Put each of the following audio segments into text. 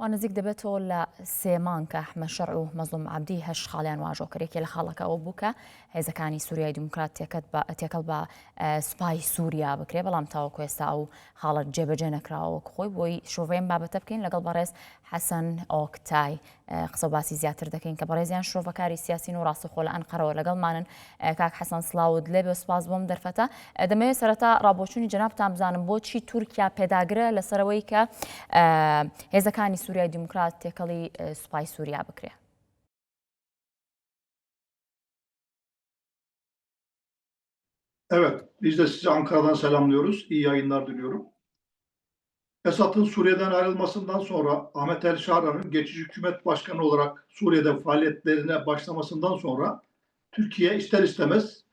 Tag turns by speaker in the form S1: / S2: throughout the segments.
S1: وانزیک دەبێتەوە لە سێمان کە ئەحمە شەڕ و مەزلوم عبدی هەش خاڵیان واژۆکرێکی لە خاڵەکەەوە بووکە هێزەکانی سووریای دموکرات تێکەت بە تێکەڵ بە سوپای سووریا بکرێ بەڵام تاوە کوێستا و حاڵت جێبەجێ نەکراوە خۆی بۆی شۆڤێن بابەتە بکەین لەگەڵ بەڕێز حەسەن ئۆکتای قسە باسی زیاتر دەکەین کە بەڕێزیان شۆڤەکاری سیاسین و ڕاستەخۆ لە ئەنقەرەوە لەگەڵمانن کاک حەسەن سلااوت لێ بێ سپاس بۆم دەرفەتە دەمەوێت سەرەتا ڕابۆچوونی جنابتان بزانم بۆچی تورکیا پێداگرە لەسەرەوەی کە هێزەکانی سووریای دموکرات تێکەڵی سوپای سووریا بکرێ.
S2: Evet, biz de sizi Ankara'dan selamlıyoruz. İyi yayınlar diliyorum. Esad'ın Suriye'den ayrılmasından sonra Ahmet El Şara'nın geçici hükümet başkanı olarak Suriye'de faaliyetlerine başlamasından sonra Türkiye ister istemez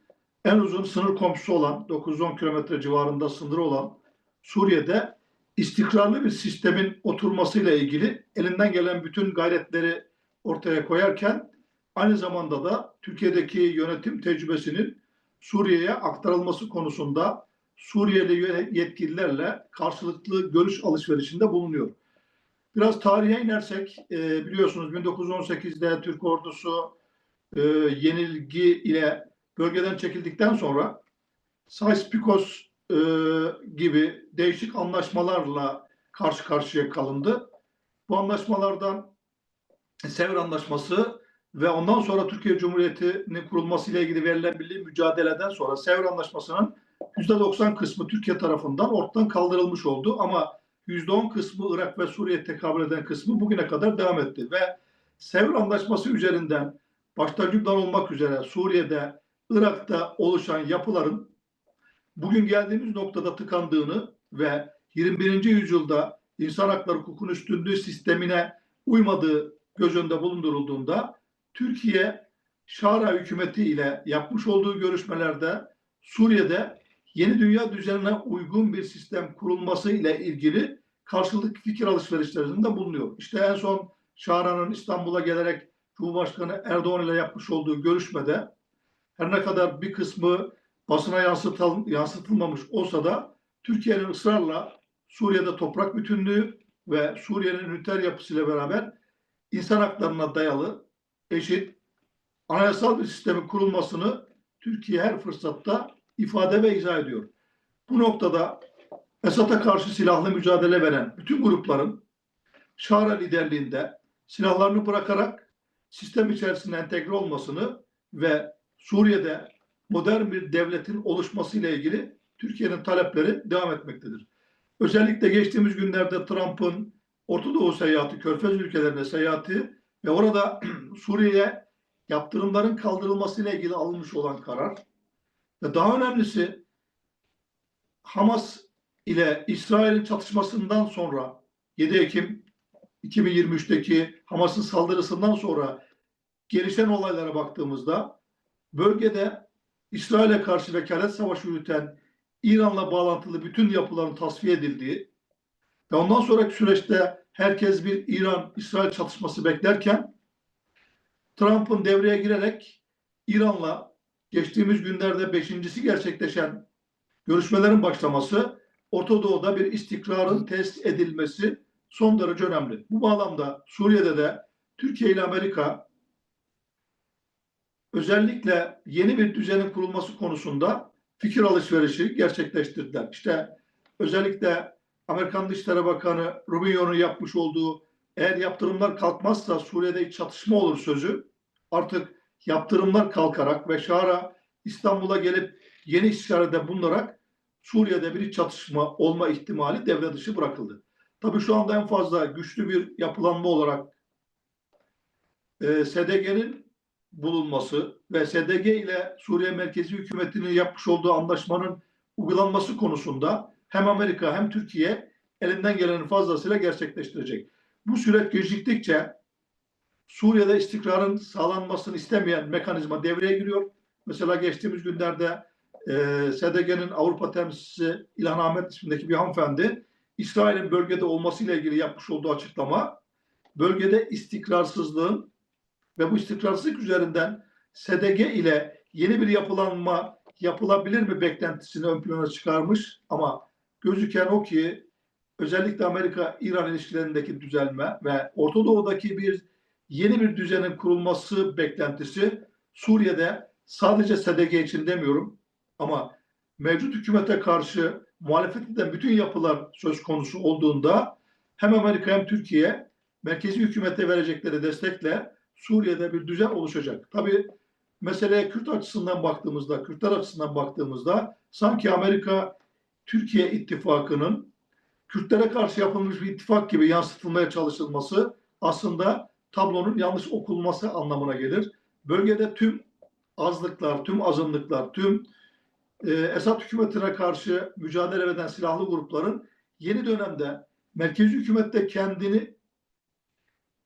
S2: en uzun sınır komşusu olan 910 kilometre civarında sınırı olan Suriye'de istikrarlı bir sistemin oturmasıyla ilgili elinden gelen bütün gayretleri ortaya koyarken aynı zamanda da Türkiye'deki yönetim tecrübesinin Suriye'ye aktarılması konusunda Suriyeli yetkililerle karşılıklı görüş alışverişinde bulunuyor. Biraz tarihe inersek e, biliyorsunuz 1918'de Türk ordusu e, yenilgi ile bölgeden çekildikten sonra Sykes-Picot e, gibi değişik anlaşmalarla karşı karşıya kalındı. Bu anlaşmalardan Sevr Anlaşması ve ondan sonra Türkiye Cumhuriyeti'nin kurulması ile ilgili verilen milli mücadeleden sonra Sevr Anlaşması'nın %90 kısmı Türkiye tarafından ortadan kaldırılmış oldu ama %10 kısmı Irak ve Suriye tekabül eden kısmı bugüne kadar devam etti ve Sevr Anlaşması üzerinden başta Lübnan olmak üzere Suriye'de, Irak'ta oluşan yapıların bugün geldiğimiz noktada tıkandığını ve 21. yüzyılda insan hakları hukukun üstünlüğü sistemine uymadığı göz önünde bulundurulduğunda Türkiye Şara hükümeti ile yapmış olduğu görüşmelerde Suriye'de yeni dünya düzenine uygun bir sistem kurulması ile ilgili karşılıklı fikir alışverişlerinde bulunuyor. İşte en son Şara'nın İstanbul'a gelerek Cumhurbaşkanı Erdoğan ile yapmış olduğu görüşmede her ne kadar bir kısmı basına yansıtıl, yansıtılmamış olsa da Türkiye'nin ısrarla Suriye'de toprak bütünlüğü ve Suriye'nin üniter yapısıyla beraber insan haklarına dayalı eşit anayasal bir sistemin kurulmasını Türkiye her fırsatta ifade ve izah ediyor. Bu noktada Esad'a karşı silahlı mücadele veren bütün grupların Şara liderliğinde silahlarını bırakarak sistem içerisinde entegre olmasını ve Suriye'de modern bir devletin oluşmasıyla ilgili Türkiye'nin talepleri devam etmektedir. Özellikle geçtiğimiz günlerde Trump'ın Orta Doğu seyahati, Körfez ülkelerine seyahati ve orada Suriye'ye yaptırımların kaldırılmasıyla ilgili alınmış olan karar daha önemlisi Hamas ile İsrail'in çatışmasından sonra 7 Ekim 2023'teki Hamas'ın saldırısından sonra gelişen olaylara baktığımızda bölgede İsrail'e karşı vekalet savaşı yürüten İran'la bağlantılı bütün yapıların tasfiye edildiği ve ondan sonraki süreçte herkes bir İran-İsrail çatışması beklerken Trump'ın devreye girerek İran'la geçtiğimiz günlerde beşincisi gerçekleşen görüşmelerin başlaması Orta Doğu'da bir istikrarın test edilmesi son derece önemli. Bu bağlamda Suriye'de de Türkiye ile Amerika özellikle yeni bir düzenin kurulması konusunda fikir alışverişi gerçekleştirdiler. İşte özellikle Amerikan Dışişleri Bakanı Rubio'nun yapmış olduğu eğer yaptırımlar kalkmazsa Suriye'de iç çatışma olur sözü artık yaptırımlar kalkarak ve Şara İstanbul'a gelip yeni istişarede bulunarak Suriye'de bir çatışma olma ihtimali devre dışı bırakıldı. Tabii şu anda en fazla güçlü bir yapılanma olarak e, SDG'nin bulunması ve SDG ile Suriye Merkezi Hükümeti'nin yapmış olduğu anlaşmanın uygulanması konusunda hem Amerika hem Türkiye elinden gelenin fazlasıyla gerçekleştirecek. Bu süreç geciktikçe Suriye'de istikrarın sağlanmasını istemeyen mekanizma devreye giriyor. Mesela geçtiğimiz günlerde e, SDG'nin Avrupa temsilcisi İlhan Ahmet ismindeki bir hanımefendi İsrail'in bölgede olmasıyla ilgili yapmış olduğu açıklama bölgede istikrarsızlığın ve bu istikrarsızlık üzerinden SDG ile yeni bir yapılanma yapılabilir mi beklentisini ön plana çıkarmış ama gözüken o ki özellikle Amerika-İran ilişkilerindeki düzelme ve Orta Doğu'daki bir yeni bir düzenin kurulması beklentisi Suriye'de sadece SDG için demiyorum ama mevcut hükümete karşı muhalefet eden bütün yapılar söz konusu olduğunda hem Amerika hem Türkiye merkezi hükümete verecekleri destekle Suriye'de bir düzen oluşacak. Tabii meseleye Kürt açısından baktığımızda, Kürtler açısından baktığımızda sanki Amerika Türkiye ittifakının Kürtlere karşı yapılmış bir ittifak gibi yansıtılmaya çalışılması aslında tablonun yanlış okunması anlamına gelir. Bölgede tüm azlıklar, tüm azınlıklar, tüm e, Esad hükümetine karşı mücadele eden silahlı grupların yeni dönemde merkezi hükümette kendini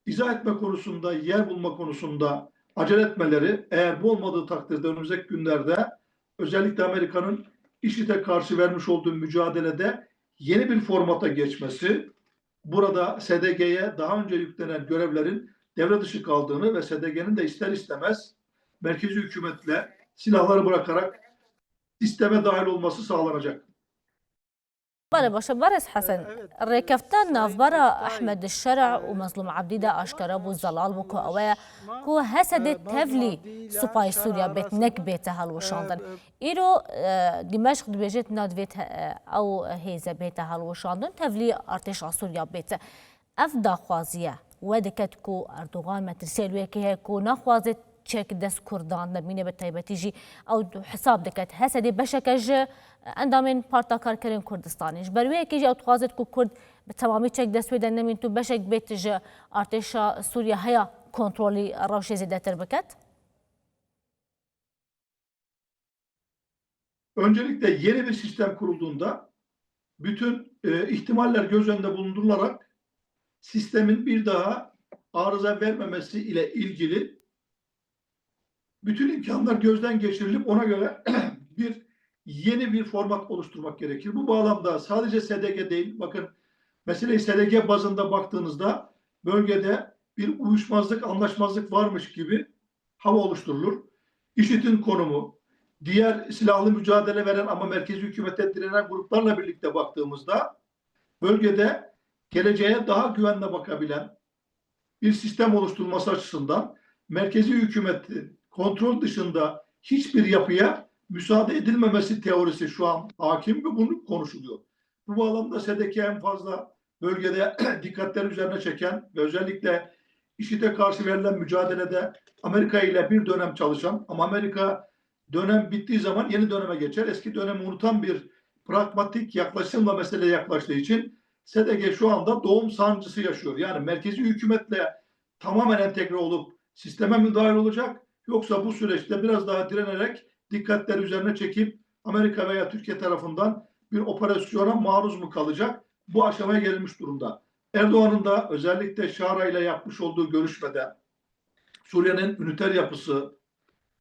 S2: izah etme konusunda, yer bulma konusunda acele etmeleri eğer bu olmadığı takdirde önümüzdeki günlerde özellikle Amerika'nın IŞİD'e karşı vermiş olduğu mücadelede yeni bir formata geçmesi, burada SDG'ye daha önce yüklenen görevlerin devre dışı kaldığını ve SDG'nin de ister istemez merkezi hükümetle silahları bırakarak sisteme dahil olması sağlanacak.
S3: بله باشه برس حسن ڕێکەفتە ناوبەرە ئەحمد شەرع و مەزلوم عبدیدا ئاشکرا بوو زەڵال بوو کە ئەوەیە کو هەسە دێت تەڤلی سوپای سووریا بێت نەک بێتە هەڵوەشاندن ئیرۆ دیمەشق دبێژێت نادوێت ئەو هێزە بێتە هەڵوەشاندن تەڤلی ئارتێشا سووریا بێتە ئەف داخوازیە وە دەکەت کو ئەردوغان مەترسێلوەیەکی هەیە کو ناخوازێت چێک دەست کوردان دەبینێ بە تایبەتیژی ئەو حساب دەکەت هەسە دێ بەشەکە ژ ئەندامێن پارتاکارکردن کوردستانیش بەروەیەکیژ ئەو توازت و کورد بە تەوامی چێک دەستێ نەمین تو بەشێک بێت ژ ئارتێشا سووریا هەیە کۆنتترۆلی ڕەوشێ زیدەتر بکات
S2: Öncelikle yeni bir sistem kurulduğunda bütün e, ihtimaller göz önünde bulundurularak sistemin bir daha arıza vermemesi ile ilgili bütün imkanlar gözden geçirilip ona göre bir yeni bir format oluşturmak gerekir. Bu bağlamda sadece SDG değil, bakın meseleyi SDG bazında baktığınızda bölgede bir uyuşmazlık, anlaşmazlık varmış gibi hava oluşturulur. IŞİD'in konumu, diğer silahlı mücadele veren ama merkezi hükümete direnen gruplarla birlikte baktığımızda bölgede geleceğe daha güvenle bakabilen bir sistem oluşturulması açısından merkezi hükümetin kontrol dışında hiçbir yapıya müsaade edilmemesi teorisi şu an hakim ve bunu konuşuluyor. Bu bağlamda SEDEK en fazla bölgede dikkatler üzerine çeken ve özellikle IŞİD'e karşı verilen mücadelede Amerika ile bir dönem çalışan ama Amerika dönem bittiği zaman yeni döneme geçer. Eski dönemi unutan bir pragmatik yaklaşımla meseleye yaklaştığı için SDG şu anda doğum sancısı yaşıyor. Yani merkezi hükümetle tamamen entegre olup sisteme mi olacak yoksa bu süreçte biraz daha direnerek dikkatler üzerine çekip Amerika veya Türkiye tarafından bir operasyona maruz mu kalacak? Bu aşamaya gelinmiş durumda. Erdoğan'ın da özellikle Şara ile yapmış olduğu görüşmede Suriye'nin üniter yapısı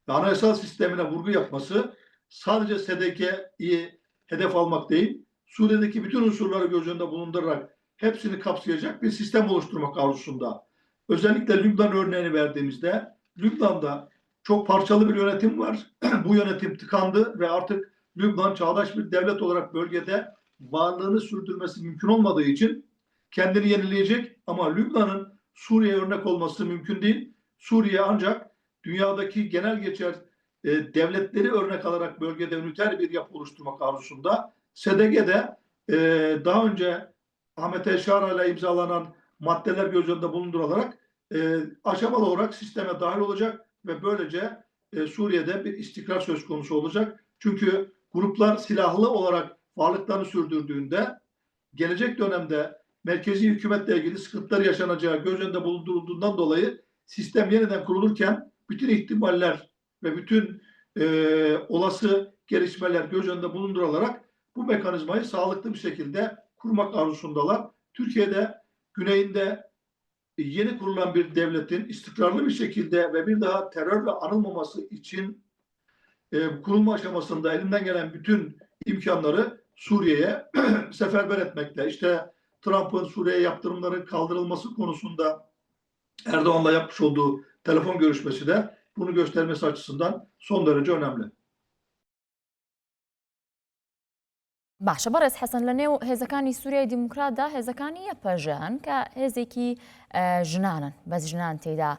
S2: ve anayasal sistemine vurgu yapması sadece SDG'yi hedef almak değil, Suriye'deki bütün unsurları göz önünde bulundurarak hepsini kapsayacak bir sistem oluşturmak arzusunda. Özellikle Lübnan örneğini verdiğimizde Lübnan'da çok parçalı bir yönetim var. Bu yönetim tıkandı ve artık Lübnan çağdaş bir devlet olarak bölgede varlığını sürdürmesi mümkün olmadığı için kendini yenileyecek ama Lübnan'ın Suriye örnek olması mümkün değil. Suriye ancak dünyadaki genel geçer e, devletleri örnek alarak bölgede üniter bir yapı oluşturmak arzusunda. SDG'de e, daha önce Ahmet Eşara ile imzalanan maddeler göz önünde bulundurularak e, aşamalı olarak sisteme dahil olacak ve böylece e, Suriye'de bir istikrar söz konusu olacak. Çünkü gruplar silahlı olarak varlıklarını sürdürdüğünde gelecek dönemde merkezi hükümetle ilgili sıkıntılar yaşanacağı göz önünde bulundurulduğundan dolayı sistem yeniden kurulurken bütün ihtimaller ve bütün e, olası gelişmeler göz önünde bulundurularak bu mekanizmayı sağlıklı bir şekilde kurmak arzusundalar. Türkiye'de güneyinde yeni kurulan bir devletin istikrarlı bir şekilde ve bir daha terörle anılmaması için e, kurulma aşamasında elinden gelen bütün imkanları Suriye'ye seferber etmekle. İşte Trump'ın Suriye'ye yaptırımların kaldırılması konusunda Erdoğan'la yapmış olduğu telefon görüşmesi de bunu göstermesi açısından son derece önemli.
S1: باشە. بەڕێز حەسەن لە نێو هێزەکانی سووریای دیموکراتدا هێزەکانی یەپەژەن کە هێزێکی ژنانن. بەس ژنان تێدا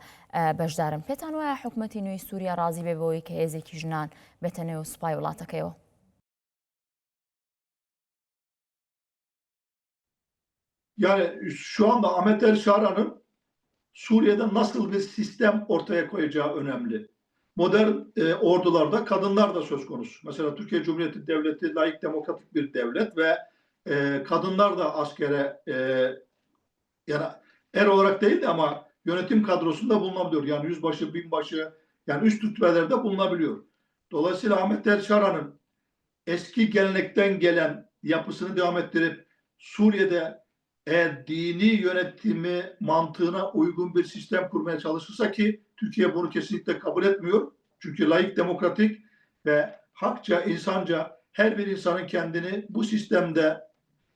S1: بەشدارن. پێتان وایە حکوومەتی نوێی سووریا ڕازی بێ بەوەی کە هێزێکی ژنان بێتە نێو سوپای وڵاتەکەیەوە.
S2: Yani şu anda Ahmet El Şara'nın Suriye'de nasıl bir sistem ortaya koyacağı önemli. Modern e, ordularda kadınlar da söz konusu. Mesela Türkiye Cumhuriyeti Devleti layık demokratik bir devlet ve e, kadınlar da askere e, yani er olarak değil de ama yönetim kadrosunda bulunabiliyor. Yani yüzbaşı, binbaşı yani üst rütbelerde bulunabiliyor. Dolayısıyla Ahmet El Şara'nın eski gelenekten gelen yapısını devam ettirip Suriye'de eğer dini yönetimi mantığına uygun bir sistem kurmaya çalışırsa ki Türkiye bunu kesinlikle kabul etmiyor. Çünkü layık demokratik ve hakça, insanca her bir insanın kendini bu sistemde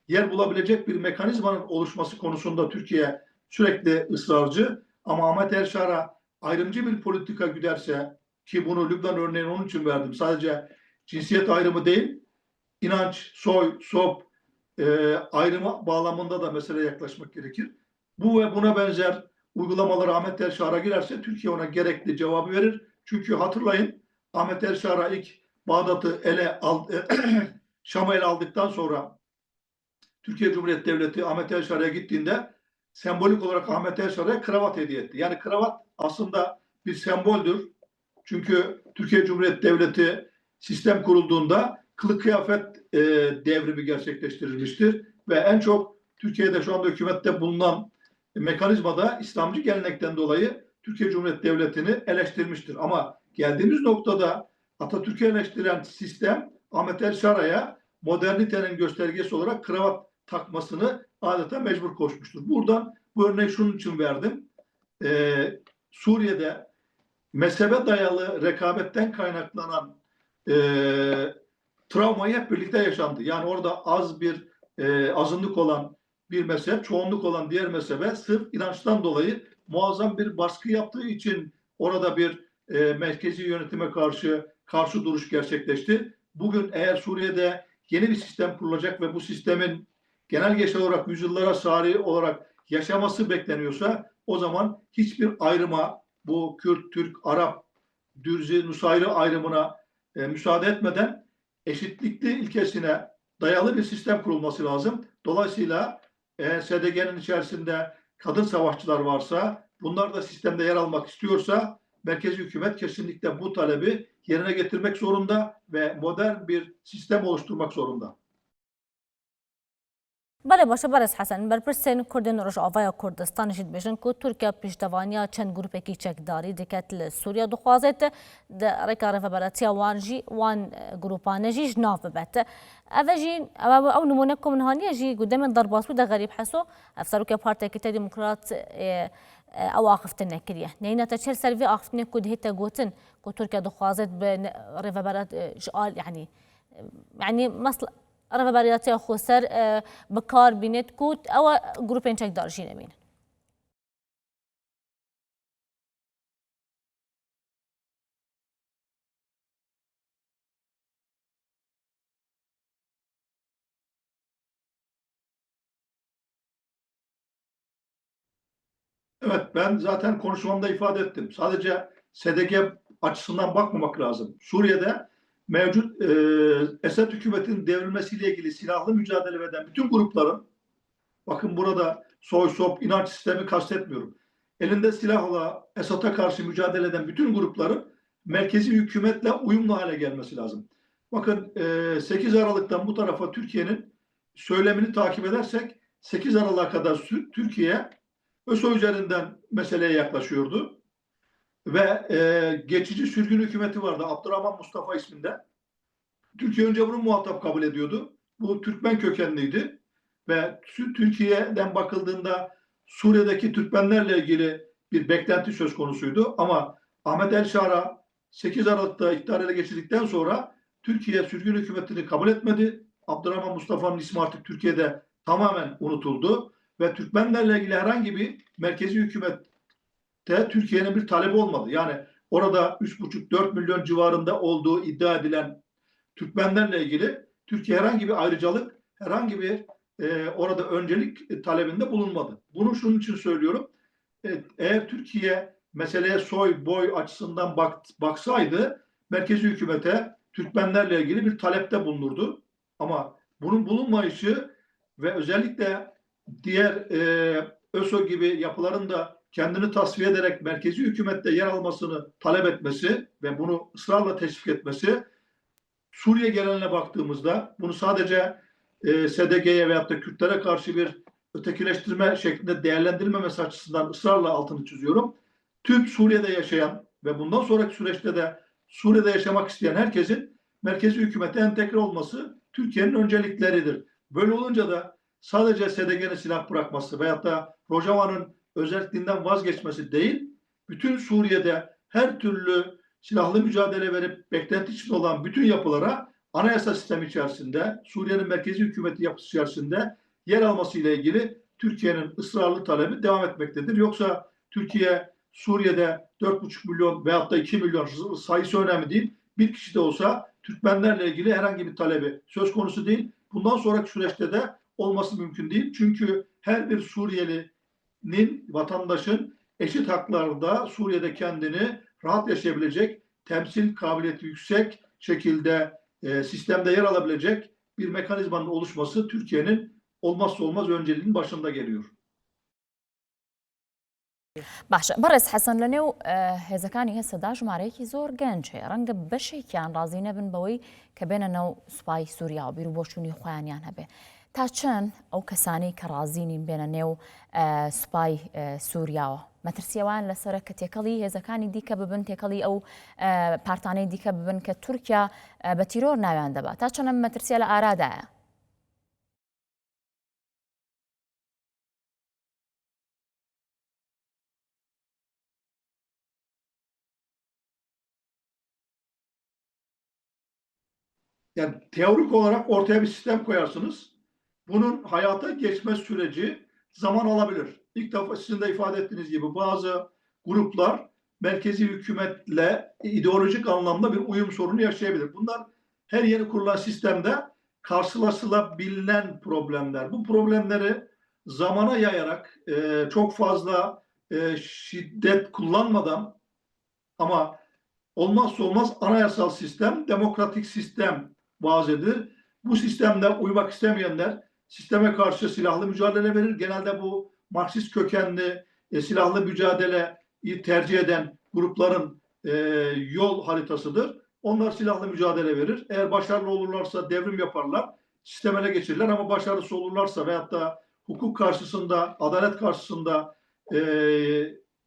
S2: yer bulabilecek bir mekanizmanın oluşması konusunda Türkiye sürekli ısrarcı. Ama Ahmet Erşar'a ayrımcı bir politika güderse ki bunu Lübnan örneğini onun için verdim. Sadece cinsiyet ayrımı değil, inanç, soy, sop, e, ayrımı bağlamında da meseleye yaklaşmak gerekir. Bu ve buna benzer uygulamaları Ahmet Erşar'a girerse Türkiye ona gerekli cevabı verir. Çünkü hatırlayın Ahmet Erşar'a ilk Bağdat'ı ele al, Şam'ı ele aldıktan sonra Türkiye Cumhuriyeti Devleti Ahmet Erşar'a gittiğinde sembolik olarak Ahmet Erşar'a kravat hediye etti. Yani kravat aslında bir semboldür. Çünkü Türkiye Cumhuriyeti Devleti sistem kurulduğunda kılık kıyafet e, devrimi gerçekleştirilmiştir ve en çok Türkiye'de şu anda hükümette bulunan mekanizmada İslamcı gelenekten dolayı Türkiye Cumhuriyeti Devleti'ni eleştirmiştir. Ama geldiğimiz noktada Atatürk'ü eleştiren sistem Ahmet El Şara'ya modernitenin göstergesi olarak kravat takmasını adeta mecbur koşmuştur. Buradan bu örneği şunun için verdim. Ee, Suriye'de mezhebe dayalı rekabetten kaynaklanan e, travmayı hep birlikte yaşandı. Yani orada az bir e, azınlık olan bir mezhep, çoğunluk olan diğer mezhebe sırf inançtan dolayı muazzam bir baskı yaptığı için orada bir e, merkezi yönetime karşı karşı duruş gerçekleşti. Bugün eğer Suriye'de yeni bir sistem kurulacak ve bu sistemin genel geçer olarak yüzyıllara sari olarak yaşaması bekleniyorsa o zaman hiçbir ayrıma bu Kürt, Türk, Arap, Dürzi, Nusayri ayrımına e, müsaade etmeden eşitlikli ilkesine dayalı bir sistem kurulması lazım. Dolayısıyla eğer SDG'nin içerisinde kadın savaşçılar varsa, bunlar da sistemde yer almak istiyorsa merkezi hükümet kesinlikle bu talebi yerine getirmek zorunda ve modern bir sistem oluşturmak zorunda.
S3: بله باشه برس حسن بر پرسین کردن رجاوای کردستان جد بشن که ترکیه پیشتوانیا چند گروپی چک داری دکت لسوریا دو دخوازت ده رکا رفبراتیا وان جی وان گروپانه جی جناف ببت أو جی أو نمونه کم نهانی جی قدام ضرباسو ده غریب حسو افسارو افسروکیا پارتیا کتا دیموکرات أو آخفتن نکریه نینا تا چل سروی آخفتن که دهیتا گوتن که ترکیه دخوازت به رفبرات جعال يعني یعنی مصلحه رفبرياتي خسر بكار بينت كوت او جروبين تشك دارجين امين
S2: Evet ben zaten konuşmamda ifade ettim. Sadece SDG açısından bakmamak lazım. Suriye'de mevcut e, Esed hükümetinin devrilmesiyle ilgili silahlı mücadele eden bütün grupların bakın burada soy sop inanç sistemi kastetmiyorum. Elinde silahla Esad'a karşı mücadele eden bütün grupların merkezi hükümetle uyumlu hale gelmesi lazım. Bakın e, 8 Aralık'tan bu tarafa Türkiye'nin söylemini takip edersek 8 Aralık'a kadar Türkiye ÖSO üzerinden meseleye yaklaşıyordu. Ve e, geçici sürgün hükümeti vardı Abdurrahman Mustafa isminde. Türkiye önce bunu muhatap kabul ediyordu. Bu Türkmen kökenliydi. Ve Türkiye'den bakıldığında Suriye'deki Türkmenlerle ilgili bir beklenti söz konusuydu. Ama Ahmet El Şara 8 Aralık'ta iktidar ele geçirdikten sonra Türkiye sürgün hükümetini kabul etmedi. Abdurrahman Mustafa'nın ismi artık Türkiye'de tamamen unutuldu. Ve Türkmenlerle ilgili herhangi bir merkezi hükümette Türkiye'nin bir talebi olmadı. Yani orada 3,5-4 milyon civarında olduğu iddia edilen Türkmenlerle ilgili Türkiye herhangi bir ayrıcalık, herhangi bir e, orada öncelik e, talebinde bulunmadı. Bunu şunun için söylüyorum. E, eğer Türkiye meseleye soy boy açısından bak, baksaydı merkezi hükümete Türkmenlerle ilgili bir talepte bulunurdu. Ama bunun bulunmayışı ve özellikle diğer e, ÖSO gibi yapıların da kendini tasfiye ederek merkezi hükümette yer almasını talep etmesi ve bunu ısrarla teşvik etmesi Suriye geneline baktığımızda bunu sadece e, SDG'ye veyahut da Kürtlere karşı bir ötekileştirme şeklinde değerlendirilmemesi açısından ısrarla altını çiziyorum. Tüm Suriye'de yaşayan ve bundan sonraki süreçte de Suriye'de yaşamak isteyen herkesin merkezi hükümete entegre olması Türkiye'nin öncelikleridir. Böyle olunca da sadece SDG'nin silah bırakması veyahut da Rojava'nın özelliğinden vazgeçmesi değil, bütün Suriye'de her türlü silahlı mücadele verip beklenti içinde olan bütün yapılara anayasa sistemi içerisinde, Suriye'nin merkezi hükümeti yapısı içerisinde yer alması ile ilgili Türkiye'nin ısrarlı talebi devam etmektedir. Yoksa Türkiye Suriye'de 4,5 milyon veyahut da 2 milyon sayısı önemli değil. Bir kişi de olsa Türkmenlerle ilgili herhangi bir talebi söz konusu değil. Bundan sonraki süreçte de olması mümkün değil. Çünkü her bir Suriyeli'nin, vatandaşın eşit haklarda Suriye'de kendini rahat yaşayabilecek, temsil kabiliyeti yüksek şekilde e, sistemde yer alabilecek bir mekanizmanın oluşması Türkiye'nin olmazsa olmaz önceliğinin başında geliyor.
S1: باشە بەڕێز حەسەن لە نێو هێزەکانی هێسەدا ژمارەیەکی زۆر گەنج هەیە ڕەنگە بەشێکیان ڕازی نەبن بەوەی کە بێنە نەو سوپای سووریا و بیر و بۆچوونی خۆیانیان هەبێ تا چەند ئەو کەسانی کە ڕازینین بێنە نێو سوپای سووریاوە. مەترسیەوان لەسرە کە تێکەڵی هێزەکانی دیکە ببن تێکەڵی ئەو پارتانەی دیکە ببن کە تورکیا بە تیرۆر ناویان دەبات. تا چەنە مەترسیە لە ئارادایە؟
S2: Yani teorik olarak ortaya bir sistem koyarsınız. Bunun hayata geçme süreci zaman alabilir. İlk defa sizin de ifade ettiğiniz gibi bazı gruplar merkezi hükümetle ideolojik anlamda bir uyum sorunu yaşayabilir. Bunlar her yeni kurulan sistemde karşılaşılabilen problemler. Bu problemleri zamana yayarak e, çok fazla e, şiddet kullanmadan ama olmazsa olmaz anayasal sistem, demokratik sistem vaaz edilir. Bu sistemde uymak istemeyenler sisteme karşı silahlı mücadele verir. Genelde bu Marksist kökenli e, silahlı mücadeleyi tercih eden grupların e, yol haritasıdır. Onlar silahlı mücadele verir. Eğer başarılı olurlarsa devrim yaparlar, sistemele geçirirler ama başarısız olurlarsa veyahut da hukuk karşısında, adalet karşısında e,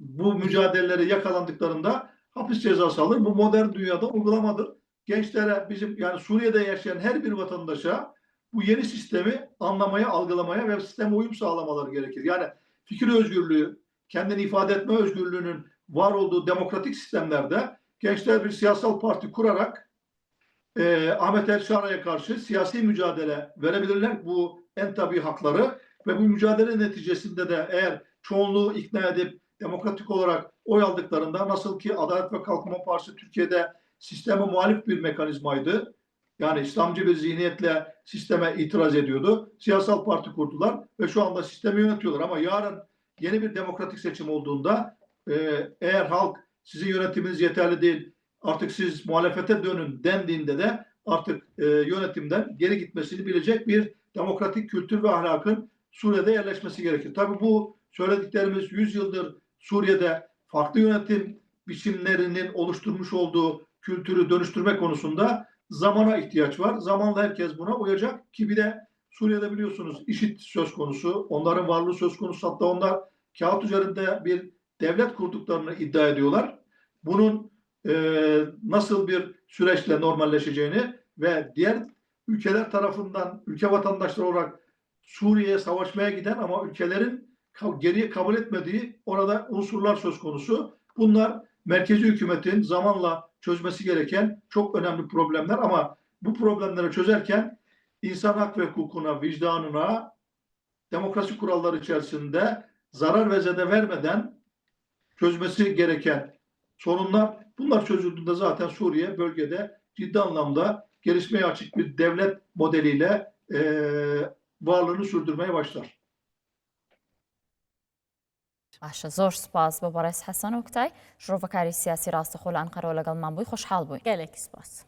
S2: bu mücadeleleri yakalandıklarında hapis cezası alır. Bu modern dünyada uygulamadır gençlere bizim yani Suriye'de yaşayan her bir vatandaşa bu yeni sistemi anlamaya, algılamaya ve sisteme uyum sağlamaları gerekir. Yani fikir özgürlüğü, kendini ifade etme özgürlüğünün var olduğu demokratik sistemlerde gençler bir siyasal parti kurarak e, Ahmet El Şara'ya karşı siyasi mücadele verebilirler. Bu en tabii hakları ve bu mücadele neticesinde de eğer çoğunluğu ikna edip demokratik olarak oy aldıklarında nasıl ki Adalet ve Kalkınma Partisi Türkiye'de sisteme muhalif bir mekanizmaydı. Yani İslamcı bir zihniyetle sisteme itiraz ediyordu. Siyasal parti kurdular ve şu anda sistemi yönetiyorlar. Ama yarın yeni bir demokratik seçim olduğunda e, eğer halk sizin yönetiminiz yeterli değil, artık siz muhalefete dönün dendiğinde de artık e, yönetimden geri gitmesini bilecek bir demokratik kültür ve ahlakın Suriye'de yerleşmesi gerekir. Tabii bu söylediklerimiz 100 yıldır Suriye'de farklı yönetim biçimlerinin oluşturmuş olduğu kültürü dönüştürme konusunda zamana ihtiyaç var. Zamanla herkes buna uyacak ki bir de Suriye'de biliyorsunuz işit söz konusu. Onların varlığı söz konusu. Hatta onlar kağıt üzerinde bir devlet kurduklarını iddia ediyorlar. Bunun e, nasıl bir süreçle normalleşeceğini ve diğer ülkeler tarafından ülke vatandaşları olarak Suriye'ye savaşmaya giden ama ülkelerin geriye kabul etmediği orada unsurlar söz konusu. Bunlar merkezi hükümetin zamanla çözmesi gereken çok önemli problemler ama bu problemleri çözerken insan hak ve hukukuna, vicdanına, demokrasi kuralları içerisinde zarar ve zede vermeden çözmesi gereken sorunlar bunlar çözüldüğünde zaten Suriye bölgede ciddi anlamda gelişmeye açık bir devlet modeliyle e, varlığını sürdürmeye başlar.
S1: باشە زۆر سپاس بە بەڕێز حەسەن و کتای ژۆڤەکاری سیاسی ڕاستەخۆ لە ئەنقەرەوە لەگەڵمان بووی خۆشحاڵ بووی
S3: گەلێکی سپاس